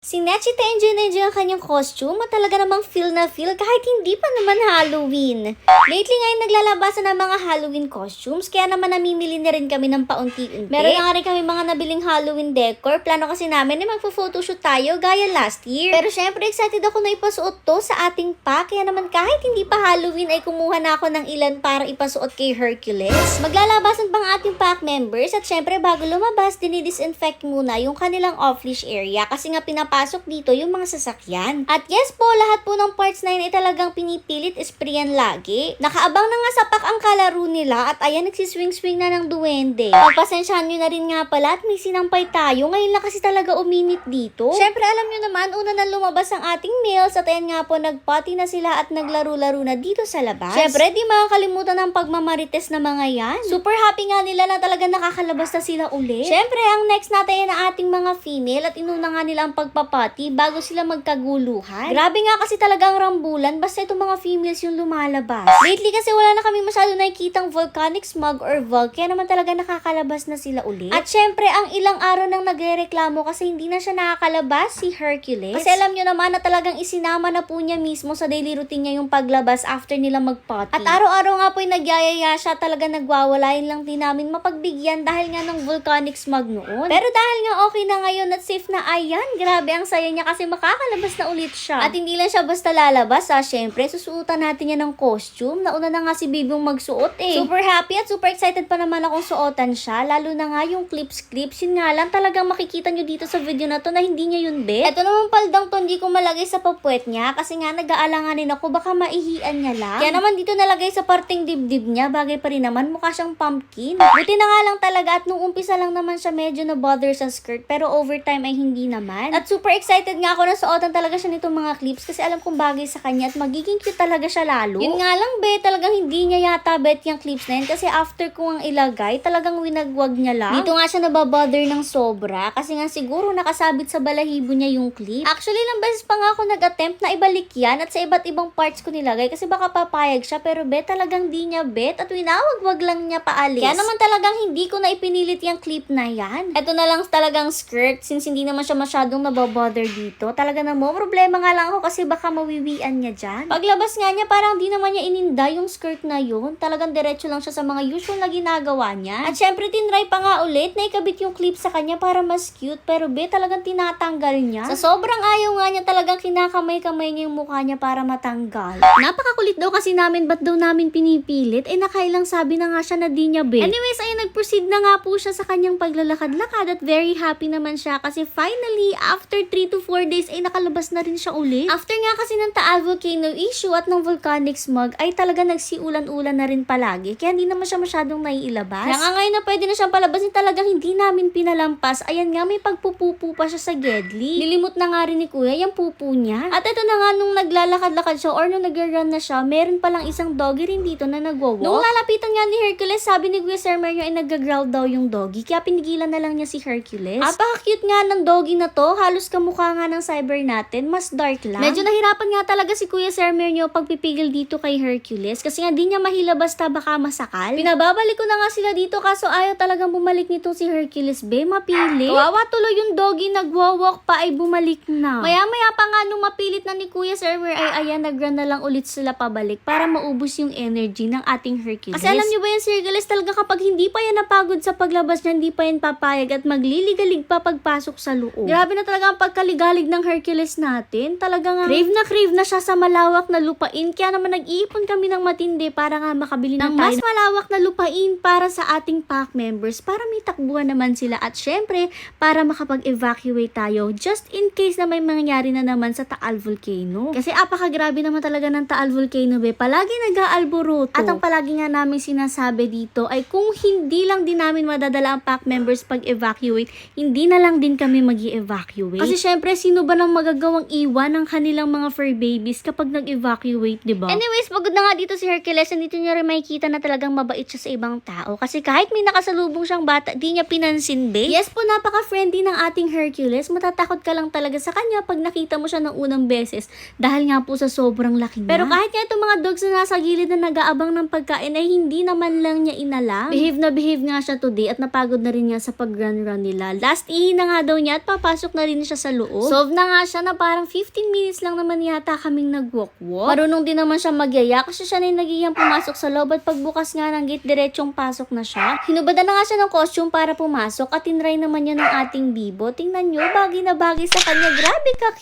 Si Nechita enjoy na enjoy ang kanyang costume at talaga namang feel na feel kahit hindi pa naman Halloween. Lately ngayon naglalabasan ng mga Halloween costumes kaya naman namimili na rin kami ng paunti-unti. Meron na nga rin kami mga nabiling Halloween decor. Plano kasi namin na magpo-photoshoot tayo gaya last year. Pero syempre excited ako na ipasuot to sa ating pack kaya naman kahit hindi pa Halloween ay kumuha na ako ng ilan para ipasuot kay Hercules. Maglalabasan pang ating pack members at syempre bago lumabas dinidisinfect muna yung kanilang off-leash area kasi nga pinapasok dito yung mga sasakyan. At yes po, lahat po ng parts na yun ay talagang pinipilit sprayan lagi. Nakaabang na nga sa pack ang kalaro nila at ayan nagsiswing-swing na ng duwende. Pagpasensyahan nyo na rin nga pala at may sinampay tayo. Ngayon lang kasi talaga uminit dito. Syempre alam nyo naman, una na lumabas ang ating meals at ayan nga po nagpati na sila at naglaro-laro na dito sa labas. Syempre di makakalimutan ang pagmamarites na mga yan. Super happy nga nila na talaga nakakalabas na sila ulit. Syempre ang next natin ay ang ating mga female at inuna nga nila ang pagpapati bago sila magkaguluhan. Grabe nga kasi talagang rambulan basta itong mga females yung lumalabas. Lately kasi wala na kami masyado nakikitang volcanic smog or vul kaya naman talaga nakakalabas na sila ulit. At syempre ang ilang araw nang nagrereklamo kasi hindi na siya nakakalabas si Hercules. Kasi alam nyo naman na talagang isinama na po niya mismo sa daily routine niya yung paglabas after nila magpati. At araw-araw nga po yung nagyayaya siya talaga nagwawalayin lang din namin mapagbigyan dahil nga ng volcanic smog noon. Pero dahil nga okay na ngayon at safe na ayan, grabe ang saya niya kasi makakalabas na ulit siya. At hindi lang siya basta lalabas ha, syempre susuotan natin yan ng costume. Nauna na nga si Bibong magsuot eh. Super happy at super excited pa naman akong suotan siya, lalo na nga yung clips-clips. Yun nga lang talagang makikita nyo dito sa video na to na hindi niya yun bet. Ito naman paldang to hindi ko malagay sa papuwet niya kasi nga nag-aalanganin ako baka maihian niya lang. Kaya naman dito nalagay sa parting dibdib niya, bagay pa rin naman mukha siyang pumpkin. Buti na nga lang talaga at nung umpisa lang naman siya medyo na bother sa skirt pero overtime ay hindi naman. At super excited nga ako na suotan talaga siya nitong mga clips kasi alam kong bagay sa kanya at magiging cute talaga siya lalo. Yun nga lang be, talagang hindi niya yata bet yung clips na yun kasi after ko ang ilagay, talagang winagwag niya lang. Dito nga siya nababother ng sobra kasi nga siguro nakasabit sa balahibo niya yung clip. Actually, ilang beses pa nga ako nag-attempt na ibalik yan at sa iba't ibang parts ko nilagay kasi baka papayag siya pero bet talagang di niya bet at winawagwag lang niya paalis. Kaya naman talagang hindi ko na ipinilit yung clip na yan. Ito na lang talagang skirt since hindi naman siya masyadong nababother dito. Talaga na mo, problema nga lang ako kasi baka mawiwian niya dyan. Paglabas nga niya, parang di naman niya ininda yung skirt na yun. Talagang diretso lang siya sa mga usual na ginagawa niya. At syempre, tinry pa nga ulit na ikabit yung clip sa kanya para mas cute. Pero be, talagang tinatanggal niya. Sa sobrang ayaw nga niya, talagang kinakamay-kamay niya yung mukha niya para matanggal. Napakakulit daw kasi namin, ba't daw namin pinipilit? Eh, nakailang sabi na nga siya na di niya bet. Anyways, ayun, nag-proceed na nga po siya sa kanyang paglalakad-lakad at very happy naman siya kasi finally, after 3 to 4 days, ay nakalabas na rin siya ulit. After nga kasi ng Taal Volcano issue at ng volcanic smog, ay talaga nagsiulan-ulan na rin palagi. Kaya hindi naman siya masyadong naiilabas. Kaya nga ngayon na pwede na siyang palabasin, talagang hindi namin pinalampas. Ayan nga, may pagpupupo pa siya sa Gedli. Nilimot na nga rin ni Kuya yung pupu niya. At ito na nga, nung naglalakad-lakad siya or nung nag-run na siya, meron palang isang doggy rin dito na nagwo-walk. Nung lalapitan nga ni Hercules, sabi ni Kuya Sir Mario ay nag-growl daw yung doggy. Kaya pinigilan na lang niya si Hercules. Apaka-cute nga ng doggy na to. Halos kamukha nga ng cyber natin. Mas dark lang. Medyo nahirapan nga talaga si Kuya Sir Mario pagpipigil dito kay Hercules. Kasi nga di niya mahila basta baka masakal. Pinababalik ko na nga sila dito kaso ayaw talagang bumalik nitong si Hercules. Be, mapili. Kawawa tuloy yung doggy nagwawalk pa ay bumalik na. Maya-maya pa nga nung mapilit na ni Kuya Sir Mer ay ayan nag-run na lang ulit sila pabalik para maubos yung energy ng ating Hercules. Kasi alam niyo ba yan si Hercules talaga kapag hindi pa yan napagod sa paglabas niya, hindi pa yan papayag at magliligalig pa pagpasok sa loob. Grabe na talaga ang pagkaligalig ng Hercules natin. Talaga nga crave na crave na siya sa malawak na lupain. Kaya naman nag-iipon kami ng matindi para nga makabili ng mas malawak na lupain para sa ating pack members para may takbuhan naman sila at syempre para makapag-evacuate tayo just in case na may mangyayari na naman sa Taal Volcano. Kasi apakagrabe naman talaga ng Taal Volcano be. Palagi nag-aalboroto. At ang palagi nga namin sinasabi dito ay kung hindi lang din namin madadala ang pack members pag-evacuate, hindi na lang din kami mag Kasi syempre, sino ba nang magagawang iwan ng kanilang mga fur babies kapag nag-evacuate, di ba? Anyways, pagod na nga dito si Hercules, dito niya rin makikita na talagang mabait siya sa ibang tao. Kasi kahit may nakasalubong siyang bata, di niya pinansin, be. Yes po, napaka-friendly ng ating Hercules. Matatakot ka lang talaga sa kanya pag nakita mo siya ng unang beses dahil nga po sa sobrang laki niya. Pero kahit nga itong mga dogs na nasa gilid na nag-aabang ng pagkain ay hindi naman lang niya inalam. Behave na behave nga siya today at napagod na rin niya sa pag-run-run nila. Last ihi na nga daw niya at papasok na rin siya siya sa loob. Solve na nga siya na parang 15 minutes lang naman yata kaming nag-walk-walk. Marunong din naman siya magyaya kasi siya na yung nagiyang pumasok sa loob at pagbukas nga ng gate, diretsong pasok na siya. Hinubadan na nga siya ng costume para pumasok at tinry naman niya ng ating bibo. Tingnan nyo, bagay na bagay sa kanya. Grabe ka